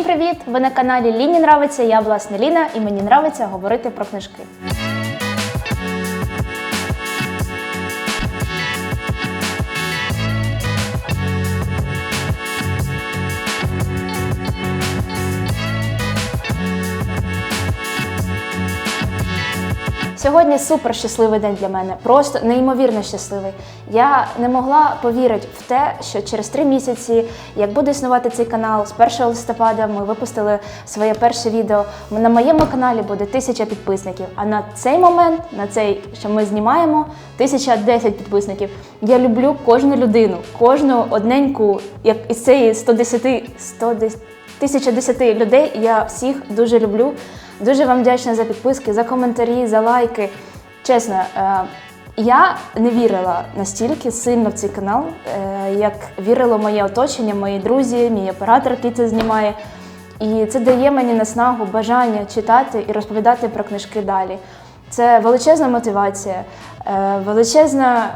Всім привіт! Ви на каналі Ліні Нравиться. Я власне Ліна, і мені нравиться говорити про книжки. Сьогодні супер щасливий день для мене, просто неймовірно щасливий. Я не могла повірити в те, що через три місяці, як буде існувати цей канал, з 1 листопада ми випустили своє перше відео. На моєму каналі буде тисяча підписників. А на цей момент, на цей, що ми знімаємо, 1010 підписників. Я люблю кожну людину, кожну одненьку, як із цієї 110, 110 1010 людей. Я всіх дуже люблю. Дуже вам вдячна за підписки, за коментарі, за лайки. Чесно, е, я не вірила настільки сильно в цей канал, е, як вірило моє оточення, мої друзі, мій оператор, який це знімає. І це дає мені наснагу, бажання читати і розповідати про книжки далі. Це величезна мотивація, е, величезна,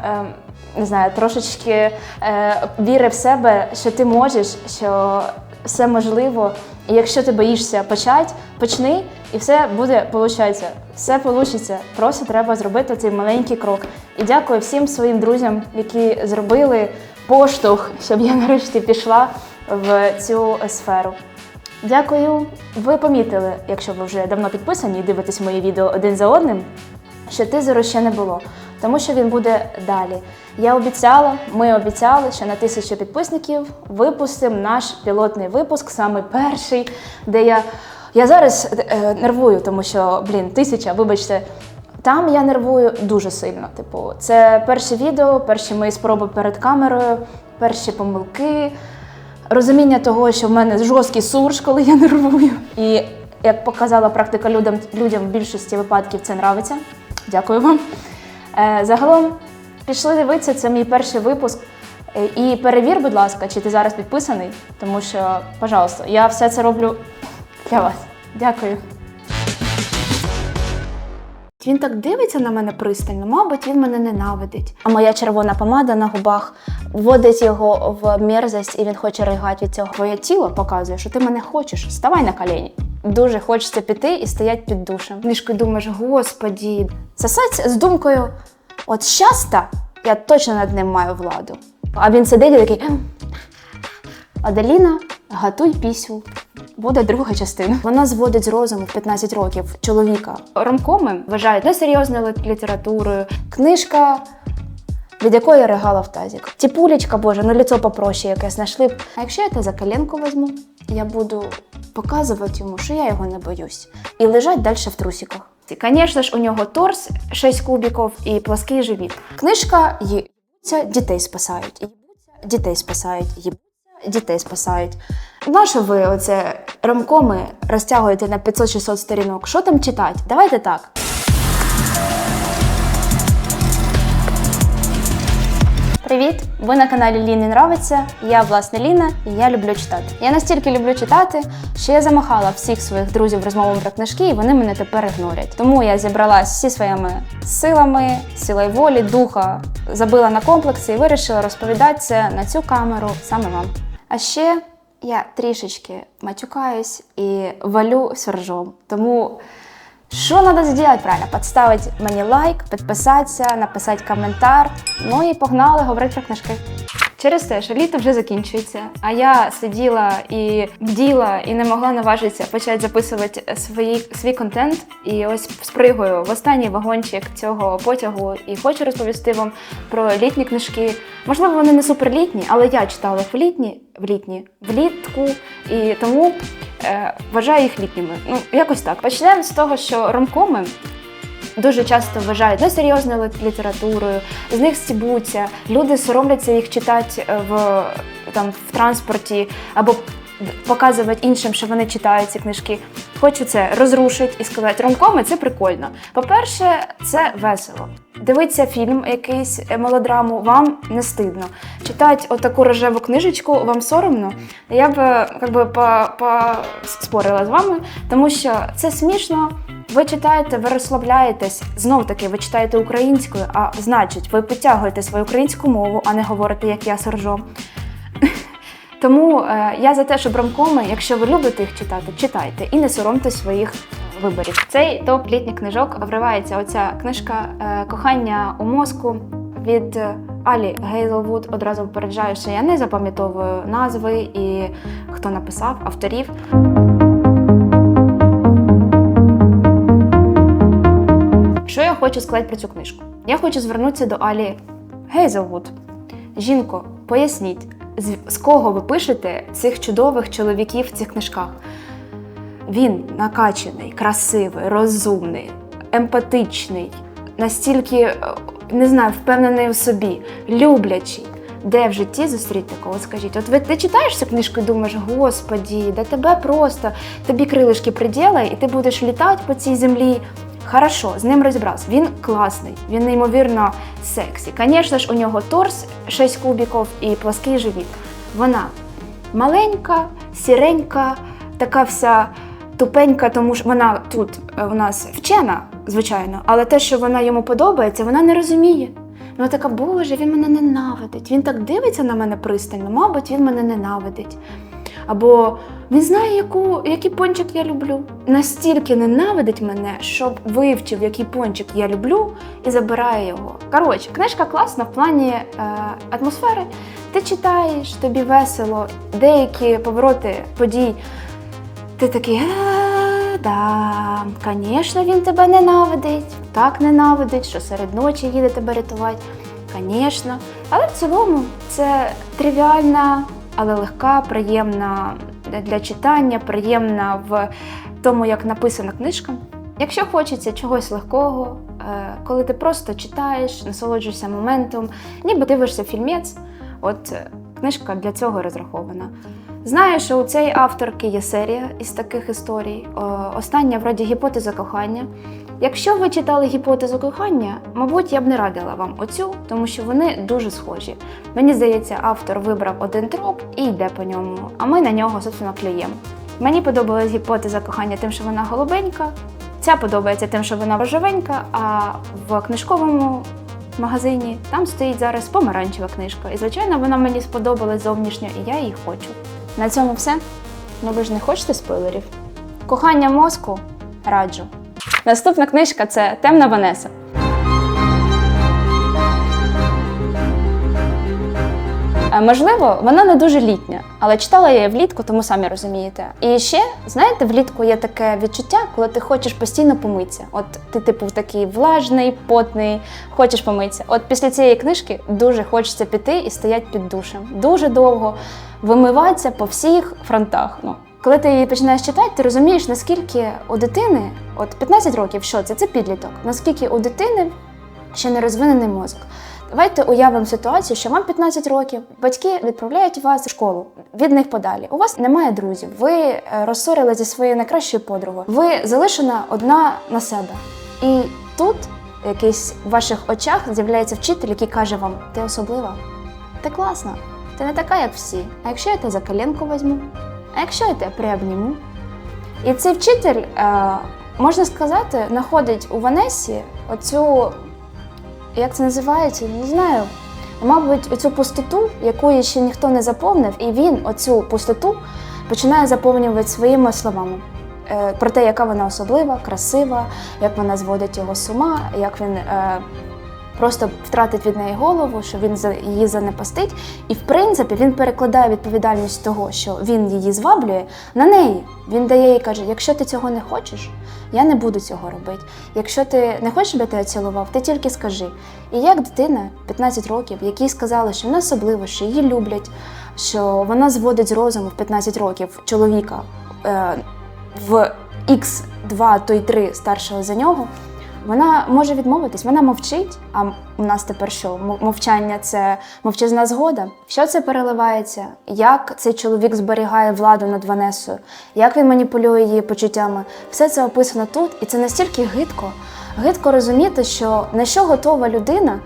не знаю, трошечки віри в себе, що ти можеш, що все можливо. І якщо ти боїшся почати, почни, і все буде получатися. Все вийде. Просто треба зробити цей маленький крок. І дякую всім своїм друзям, які зробили поштовх, щоб я нарешті пішла в цю сферу. Дякую. Ви помітили, якщо ви вже давно підписані і дивитесь мої відео один за одним, що тизеру ще не було, тому що він буде далі. Я обіцяла, ми обіцяли, що на тисячу підписників випустимо наш пілотний випуск, саме перший, де я. Я зараз е, нервую, тому що, блін, тисяча, вибачте, там я нервую дуже сильно. Типу, це перше відео, перші мої спроби перед камерою, перші помилки, розуміння того, що в мене жорсткий сурж, коли я нервую. І як показала практика людям, людям в більшості випадків це нравиться. Дякую вам. Е, загалом пішли дивитися, це мій перший випуск. Е, І перевір, будь ласка, чи ти зараз підписаний, тому що, пожалуйста, я все це роблю для вас. Дякую. Він так дивиться на мене пристально, мабуть, він мене ненавидить. А моя червона помада на губах вводить його в мерзость, і він хоче ригати від цього. Твоє тіло показує, що ти мене хочеш. Ставай на коліні. Дуже хочеться піти і стоять під душем. Книжкою думаєш, господі, сосать з думкою, от щаста, я точно над ним маю владу. А він сидить і такий. «Ем, Аделіна, готуй пісю. Буде друга частина. Вона зводить з розуму в 15 років чоловіка. Ромкоми вважають несерйозною літературою. Книжка, від якої я ригала в тазік. Тіпулечка, боже, ну ліцо попроще якесь знайшли. А якщо я те за коленку візьму, я буду показувати йому, що я його не боюсь. І лежать далі в трусиках. Звісно ж, у нього торс, 6 кубіків і плаский живіт. Книжка їбуться, дітей спасають. Їбуться, дітей спасають. Їбуться, дітей спасають. Нащо ви оце ромкоми розтягуєте на 500-600 сторінок? Що там читати? Давайте так. Привіт! Ви на каналі Ліни Нравиться. Я власне Ліна і я люблю читати. Я настільки люблю читати, що я замахала всіх своїх друзів розмовами про книжки, і вони мене тепер ігнорять. Тому я зібралась всі своїми силами, силою волі, духа, забила на комплекси і вирішила розповідати це на цю камеру саме вам. А ще я трішечки матюкаюсь і валю сержом. Тому що треба зробити правильно? Підставити мені лайк, підписатися, написати коментар. Ну і погнали говорити про книжки. Через те, що літо вже закінчується, а я сиділа і бділа і не могла наважитися почати записувати свої, свій контент. І ось спригую в останній вагончик цього потягу і хочу розповісти вам про літні книжки. Можливо, вони не суперлітні, але я читала в літні, в літні, влітку, і тому вважаю їх літніми. Ну, якось так. Почнемо з того, що ромкоми дуже часто вважають несерйозною літературою, з них стібуться, люди соромляться їх читати е, в, там, в транспорті або показувати іншим, що вони читають ці книжки. Хочу це розрушити і сказати, ромкоми це прикольно. По-перше, це весело. Дивитися фільм, якийсь е, мелодраму, вам не стидно. Читати отаку рожеву книжечку, вам соромно. Я б е, как би, по, по спорила з вами, тому що це смішно. Ви читаєте, ви розслабляєтесь. Знов таки, ви читаєте українською, а значить, ви підтягуєте свою українську мову, а не говорите, як я сержом. Тому е, я за те, щоб ромкоми, якщо ви любите їх читати, читайте і не соромте своїх виборів. Цей топ літніх книжок вривається оця книжка е, Кохання у мозку від Алі Гейлвуд. Одразу попереджаю, що я не запам'ятовую назви і хто написав авторів. Що я хочу сказати про цю книжку? Я хочу звернутися до Алі Гейзелвуд. Жінко, поясніть, з кого ви пишете цих чудових чоловіків в цих книжках? Він накачаний, красивий, розумний, емпатичний, настільки, е, не знаю, впевнений у собі, люблячий. Де в житті зустріти такого? Скажіть, от ви ти читаєш цю книжку і думаєш, господі, да тебе просто тобі крилишки приділай, і ти будеш літати по цій землі. Хорошо, з ним розібрався. Він класний, він неймовірно сексі. Звісно ж, у нього торс 6 кубіків і плоский живіт. Вона маленька, сіренька, така вся тупенька, тому що вона тут е, у нас вчена, звичайно, але те, що вона йому подобається, вона не розуміє. Вона така, боже, він мене ненавидить. Він так дивиться на мене пристально, мабуть, він мене ненавидить. Або він знає, яку, який пончик я люблю. Настільки ненавидить мене, щоб вивчив, який пончик я люблю, і забирає його. Коротше, книжка класна в плані е, атмосфери. Ти читаєш, тобі весело, деякі повороти подій. Ти такий, «Е, да, звісно, він тебе ненавидить, так ненавидить, що серед ночі їде тебе рятувати. Звісно. Але в цілому це тривіальна, але легка, приємна для читання, приємна в тому, як написана книжка. Якщо хочеться чогось легкого, е, коли ти просто читаєш, насолоджуєшся моментом, ніби дивишся фільмець, от е, книжка для цього розрахована. Знаю, що у цієї авторки є серія із таких історій. Остання вроді гіпотеза кохання. Якщо ви читали гіпотезу кохання, мабуть, я б не радила вам оцю, тому що вони дуже схожі. Мені здається, автор вибрав один троп і йде по ньому, а ми на нього, собственно, клюємо. Мені подобалась гіпотеза кохання тим, що вона голубенька. Ця подобається тим, що вона рожевенька, а в книжковому магазині там стоїть зараз помаранчева книжка. І, звичайно, вона мені сподобалась зовнішньо, і я її хочу. На цьому все. Ну ви ж не хочете спойлерів? Кохання мозку раджу. Наступна книжка це Темна Ванеса. Можливо, вона не дуже літня, але читала я її влітку, тому самі розумієте. І ще, знаєте, влітку є таке відчуття, коли ти хочеш постійно помитися. От ти, типу, такий влажний, потний, хочеш помитися. От після цієї книжки дуже хочеться піти і стояти під душем. Дуже довго вимиватися по всіх фронтах. Ну, коли ти її починаєш читати, ти розумієш, наскільки у дитини, от 15 років, що це? Це підліток, наскільки у дитини ще не розвинений мозок. Давайте уявимо ситуацію, що вам 15 років, батьки відправляють вас в школу від них подалі. У вас немає друзів, ви е, розсорили зі своєю найкращою подругою. Ви залишена одна на себе. І тут якийсь в ваших очах з'являється вчитель, який каже вам: ти особлива, ти класна, ти не така, як всі. А якщо я тебе за коленку візьму? А якщо я тебе приобніму? І цей вчитель, е, можна сказати, знаходить у Ванесі оцю як це називається, не знаю. Мабуть, оцю пустоту, яку ще ніхто не заповнив, і він оцю пустоту починає заповнювати своїми словами. Е, про те, яка вона особлива, красива, як вона зводить його з ума, як він е, просто втратить від неї голову, що він її занепастить. І в принципі він перекладає відповідальність того, що він її зваблює, на неї. Він дає їй каже: якщо ти цього не хочеш, я не буду цього робити. Якщо ти не хочеш, щоб я тебе цілував, ти тільки скажи. І як дитина 15 років, якій сказали, що вона особлива, що її люблять, що вона зводить з розуму в 15 років чоловіка е, в X2, то й 3 старшого за нього. Вона може відмовитись, вона мовчить. А у нас тепер що? Мовчання це мовчазна згода. Що це переливається? Як цей чоловік зберігає владу над Ванесою? Як він маніпулює її почуттями? Все це описано тут, і це настільки гидко. Гидко розуміти, що на що готова людина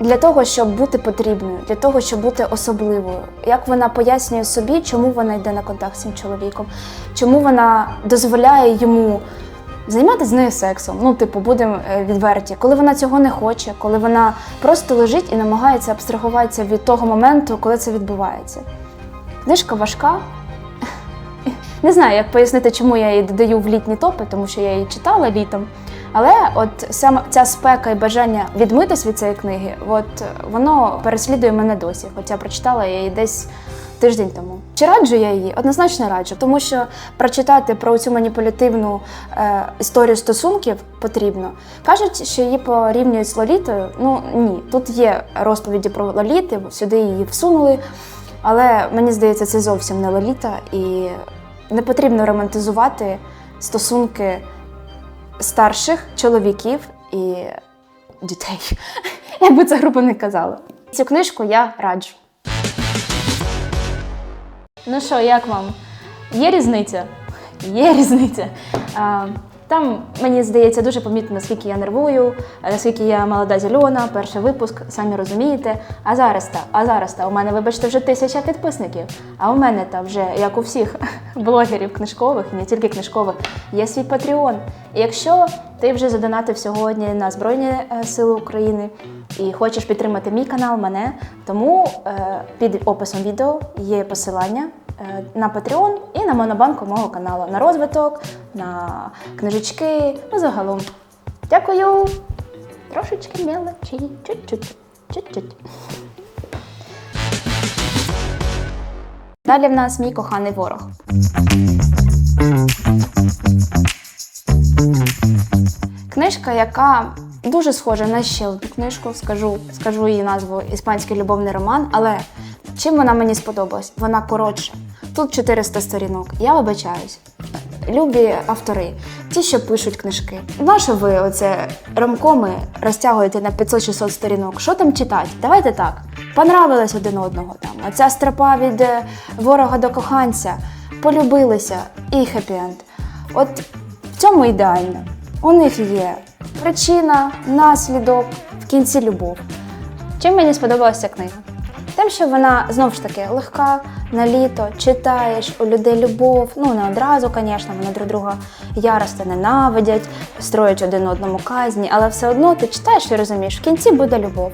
для того, щоб бути потрібною, для того, щоб бути особливою. Як вона пояснює собі, чому вона йде на контакт з цим чоловіком, чому вона дозволяє йому займатися з нею сексом. Ну, типу, будемо е, відверті, коли вона цього не хоче, коли вона просто лежить і намагається абстрагуватися від того моменту, коли це відбувається. Книжка важка. Не знаю, як пояснити, чому я її додаю в літні топи, тому що я її читала літом. Але от саме ця спека і бажання відмитись від цієї книги, от воно переслідує мене досі. Хоча прочитала я її десь тиждень тому. Чи раджу я її? Однозначно раджу, тому що прочитати про цю маніпулятивну е, історію стосунків потрібно. Кажуть, що її порівнюють з Лолітою. Ну ні, тут є розповіді про Лоліти, сюди її всунули. Але мені здається, це зовсім не Лоліта, і не потрібно романтизувати стосунки старших чоловіків і дітей. Як би це грубо не казала. Цю книжку я раджу. Ну що, як вам? Є різниця? Є різниця. А, там, мені здається, дуже помітно, наскільки я нервую, наскільки я молода зелена, перший випуск, самі розумієте. А зараз та, а зараз та, у мене, вибачте, вже тисяча підписників. А у мене та вже, як у всіх блогерів книжкових, не тільки книжкових, є свій Patreon. І якщо ти вже задонатив сьогодні на Збройні е, Сили України і хочеш підтримати мій канал, мене, тому е, під описом відео є посилання е, на Patreon і на монобанку мого каналу, на розвиток, на книжечки, ну загалом. Дякую! Трошечки мелочі, чуть-чуть, чуть-чуть. Далі в нас мій коханий ворог. Книжка, яка дуже схожа на ще одну книжку, скажу, скажу її назву Іспанський любовний роман, але чим вона мені сподобалась? Вона коротша. Тут 400 сторінок. Я вибачаюсь. Любі автори, ті, що пишуть книжки. Нащо ви оце ромкоми розтягуєте на 500-600 сторінок? Що там читати? Давайте так. Понравились один одного там. Оця стропа від е, ворога до коханця, полюбилися і хеппі-енд. От цьому ідеально. У них є причина, наслідок, в кінці любов. Чим мені сподобалася книга? Тим, що вона знову ж таки легка на літо, читаєш у людей любов. Ну не одразу, звісно, вони друг друга яростно ненавидять, строять один одному казні, але все одно ти читаєш і розумієш, в кінці буде любов.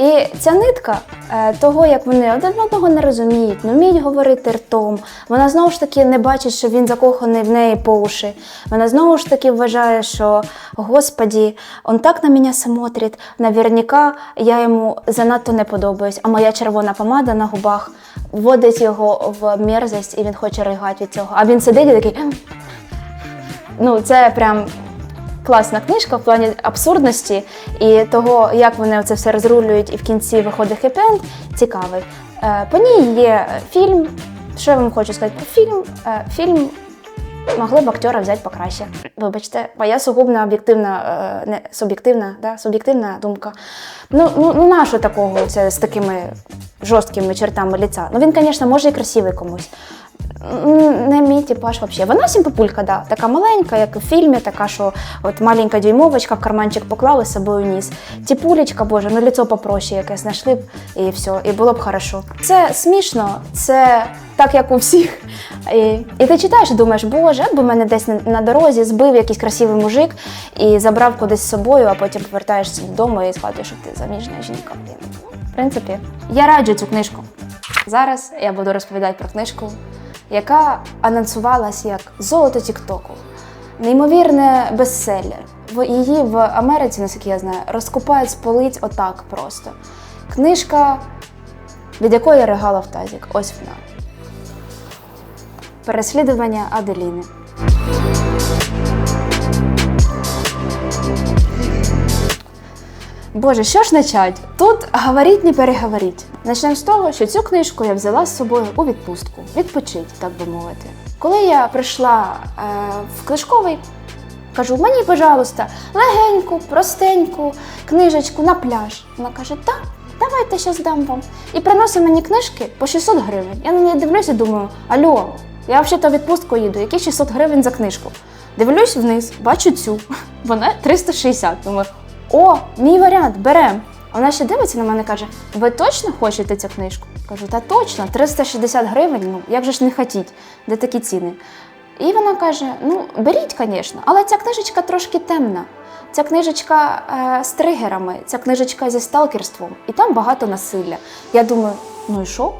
І ця нитка е, того, як вони один одного не розуміють, не вміють говорити ртом. Вона знову ж таки не бачить, що він закоханий в неї по уші. Вона знову ж таки вважає, що Господі, он так на мене смотрить, наверняка я йому занадто не подобаюсь, а моя червона помада на губах вводить його в мерзость, і він хоче ригати від цього. А він сидить і такий. Ну, це прям класна книжка в плані абсурдності і того, як вони це все розрулюють, і в кінці виходить хеппі-енд, цікавий. Е, По ній є фільм. Що я вам хочу сказати про фільм? Е, Фільм могли б актера взяти покраще. Вибачте, моя сугубна об'єктивна, е, не суб'єктивна, да, суб'єктивна думка. Ну, ну, ну нащо такого це з такими жорсткими чертами лиця? Ну він, звісно, може і красивий комусь. Не мій типаж взагалі. Вона симпапулька, да. така маленька, як в фільмі, така, що от маленька дюймовочка карманчик поклали з собою ніс. Тіпулечка, боже, ну ліцо попроще якесь знайшли б і все, і було б хорошо. Це смішно, це так, як у всіх. І, і ти читаєш і думаєш, боже, якби мене десь на, дорозі збив якийсь красивий мужик і забрав кудись з собою, а потім повертаєшся додому і згадуєш, що ти заміжня жінка. В принципі, я раджу цю книжку. Зараз я буду розповідати про книжку, яка анонсувалась як Золото Тіктоку. Неймовірне бестселлер. Її в Америці, наскільки я знаю, розкупають з полиць отак просто. Книжка, від якої я ригала в тазік. Ось вона. Переслідування Аделіни. Боже, що ж начать? Тут говоріть, не переговоріть. Начнемо з того, що цю книжку я взяла з собою у відпустку, відпочить, так би мовити. Коли я прийшла е, в книжковий, кажу, мені, пожалуйста, легеньку, простеньку книжечку на пляж. Вона каже, так, давайте щас дам вам. І приносить мені книжки по 600 гривень. Я на неї дивлюся і думаю, алло, я взагалі в відпустку їду, які 600 гривень за книжку. Дивлюсь вниз, бачу цю. Вона 360. Думаю, о, мій варіант, берем. Вона ще дивиться на мене і каже: Ви точно хочете цю книжку? Кажу, та точно, 360 гривень, ну як же ж не хотіть, де такі ціни. І вона каже: Ну, беріть, звісно, але ця книжечка трошки темна. Ця книжечка е, з тригерами, ця книжечка зі сталкерством, і там багато насилля. Я думаю, ну і що?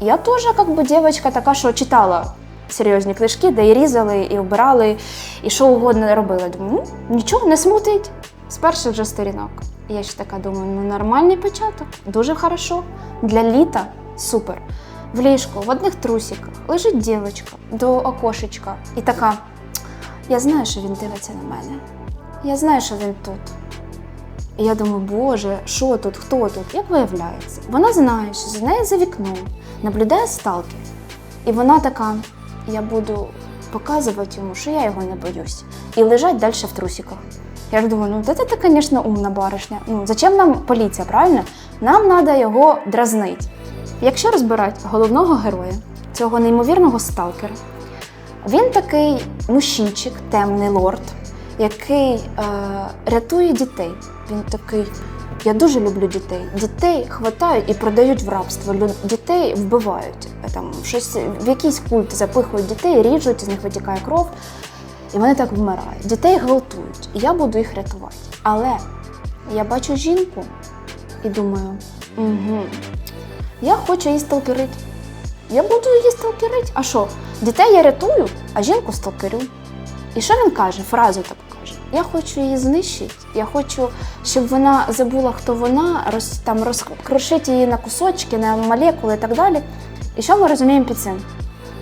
Я теж, як би, дівчинка така, що читала серйозні книжки, де і різали, і обирали, і що угодно робили. Думаю, ну, нічого не смутить. З перших же сторінок. Я ще така думаю, ну нормальний початок, дуже хорошо. Для літа супер. В ліжку, в одних трусиках, лежить дівчинка до окошечка. І така, я знаю, що він дивиться на мене. Я знаю, що він тут. І я думаю, боже, що тут, хто тут? Як виявляється? Вона знає, що з нею за вікном наблюдає сталкер. І вона така: я буду показувати йому, що я його не боюсь. І лежать далі в трусиках. Я ж думаю, ну це ти, звісно, умна баришня. Ну, зачем нам поліція, правильно? Нам треба його дразнити. Якщо розбирати головного героя, цього неймовірного сталкера, він такий мужчинчик, темний лорд, який е, рятує дітей. Він такий. Я дуже люблю дітей. Дітей хватають і продають в рабство. Дітей вбивають. Там щось в якийсь культ запихують дітей, ріжуть, з них витікає кров, і вони так вмирають. Дітей гвалтують. І я буду їх рятувати. Але я бачу жінку і думаю, угу, я хочу її сталкерити. Я буду її сталкерити. А що? Дітей я рятую, а жінку сталкерю. І що він каже? Фразу таку каже: Я хочу її знищити. Я хочу, щоб вона забула, хто вона, роз, там розкрушити її на кусочки, на молекули і так далі. І що ми розуміємо під цим?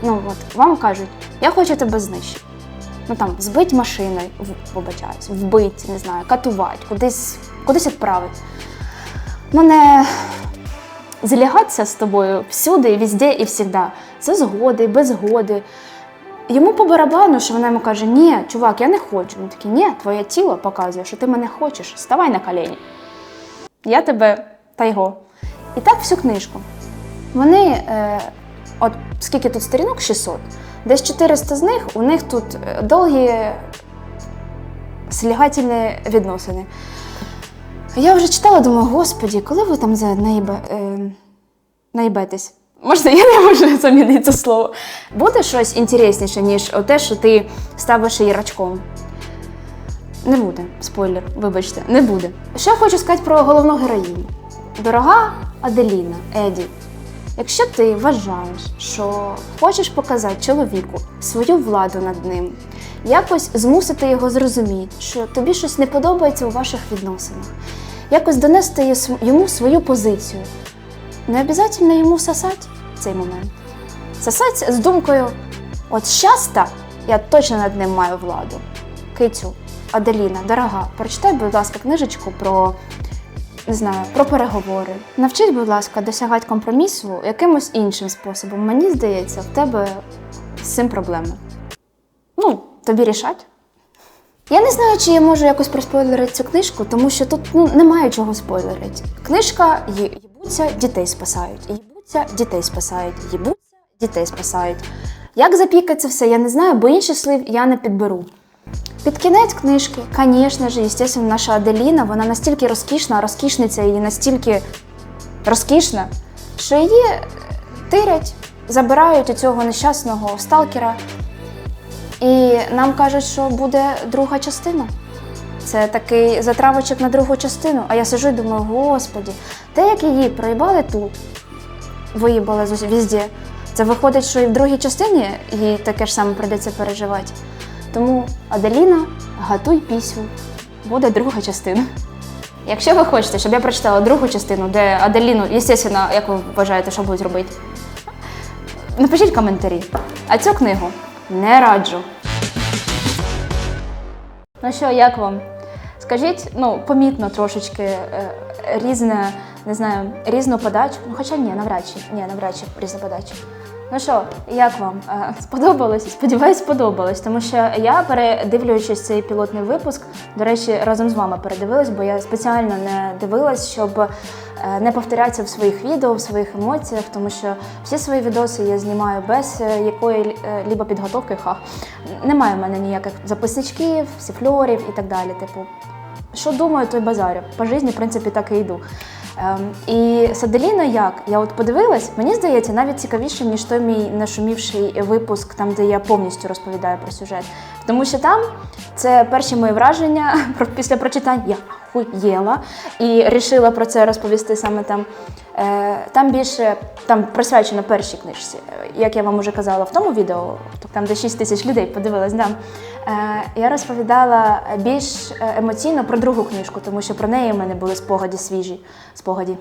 Ну от вам кажуть, я хочу тебе знищити. Ну там збить машиною, вибачаюсь, вбить, не знаю, катувати, кудись, кудись відправити. Ну не злягатися з тобою всюди, і везде і всегда. Це згоди, без згоди. Йому по барабану, що вона йому каже: Ні, чувак, я не хочу. Він такий, ні, твоє тіло показує, що ти мене хочеш. Ставай на коліні. Я тебе та його. І так всю книжку. Вони, е, от скільки тут сторінок? 600. Десь 400 з них у них тут е, довгі слягательні відносини. Я вже читала, думаю, господі, коли ви там за наїбе, е, наїбетесь? Можна, я не можу замінити це слово. Буде щось інтересніше, ніж те, що ти ставиш її рачком. Не буде, спойлер, вибачте, не буде. Я хочу сказати про головну героїню. Дорога Аделіна, Еді, якщо ти вважаєш, що хочеш показати чоловіку свою владу над ним, якось змусити його зрозуміти, що тобі щось не подобається у ваших відносинах, якось донести йому свою позицію, не обов'язково йому сосати в цей момент. Сосать з думкою: от щаста я точно над ним маю владу. Кицю, Аделіна, дорога, прочитай, будь ласка, книжечку про. Не знаю, про переговори. Навчись, будь ласка, досягати компромісу якимось іншим способом. Мені здається, в тебе з цим проблеми. Ну, тобі рішать. Я не знаю, чи я можу якось проспойлерити цю книжку, тому що тут ну, немає чого спойлерити. Книжка «Є- їбуться, дітей спасають. Їбуться, дітей спасають. Їбуться, дітей спасають. Як запікати це все, я не знаю, бо інших слів я не підберу. Під кінець книжки, звісно ж, естественно, наша Аделіна, вона настільки розкішна, розкішниця і настільки розкішна, що її е, тирять, забирають у цього нещасного сталкера. І нам кажуть, що буде друга частина. Це такий затравочок на другу частину. А я сижу і думаю, господі, те, як її проїбали тут, виїбали везде. Це виходить, що і в другій частині їй таке ж саме прийдеться переживати. Тому Аделіна, готуй пісню, буде друга частина. Якщо ви хочете, щоб я прочитала другу частину, де Аделіну, звісно, як ви вважаєте, що будуть робити, напишіть коментарі. А цю книгу не раджу. Ну що, як вам? Скажіть, ну, помітно трошечки е, різне, не знаю, різну подачу. Ну, хоча ні, навряд чи. Ні, навряд чи різну подачу. Ну що, як вам? Е, Сподобалось? Сподіваюсь, сподобалось, тому що я, передивлюючись цей пілотний випуск, до речі, разом з вами передивилась, бо я спеціально не дивилась, щоб е, не повторятися в своїх відео, в своїх емоціях, тому що всі свої відоси я знімаю без е, якої либо підготовки, ха. Немає в мене ніяких записничків, сіфльорів і так далі. Типу, що думаю, то й базарю. По житті, в принципі, так і йду. Ем, і з Аделіною як? Я от подивилась, мені здається, навіть цікавіше, ніж той мій нашумівший випуск, там, де я повністю розповідаю про сюжет. Тому що там це перші мої враження після прочитань. Я хуєла і рішила про це розповісти саме там. Е, Там більше там присвячено першій книжці, як я вам вже казала в тому відео, там де 6 тисяч людей подивилась. Да. Е, Я розповідала більш е, емоційно про другу книжку, тому що про неї в мене були спогаді свіжі. Спогаді.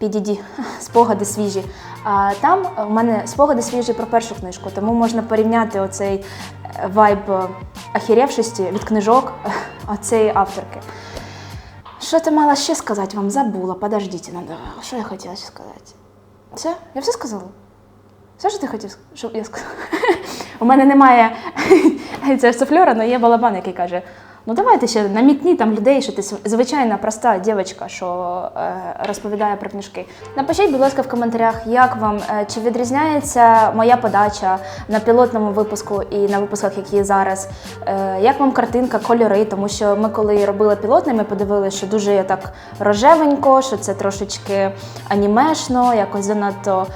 PDD, спогади свіжі. А там в мене спогади свіжі про першу книжку, тому можна порівняти оцей е, вайб ахіревшості від книжок оцеї авторки. Що ти мала ще сказати вам? Забула, подождіть, надо. Що я хотіла ще сказати? Все? Я все сказала? Все, що ти хотів, щоб я сказала? У мене немає суфльора, але є балабан, який каже: ну давайте ще намітні там людей, що ти звичайна проста дівчинка, що е, розповідає про книжки. Напишіть, будь ласка, в коментарях, як вам е, чи відрізняється моя подача на пілотному випуску і на випусках, які є зараз. Е, як вам картинка, кольори? Тому що ми, коли робили пілотний, ми подивилися, що дуже так рожевенько, що це трошечки анімешно, якось занадто.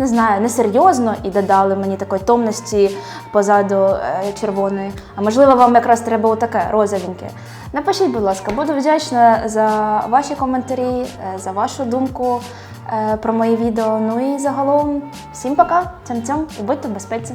Не знаю, несерйозно і додали мені такої томності позаду е, червоної. А можливо, вам якраз треба отаке розовеньке. Напишіть, будь ласка, буду вдячна за ваші коментарі, е, за вашу думку е, про мої відео. Ну і загалом всім пока, цям-цям і будьте в безпеці.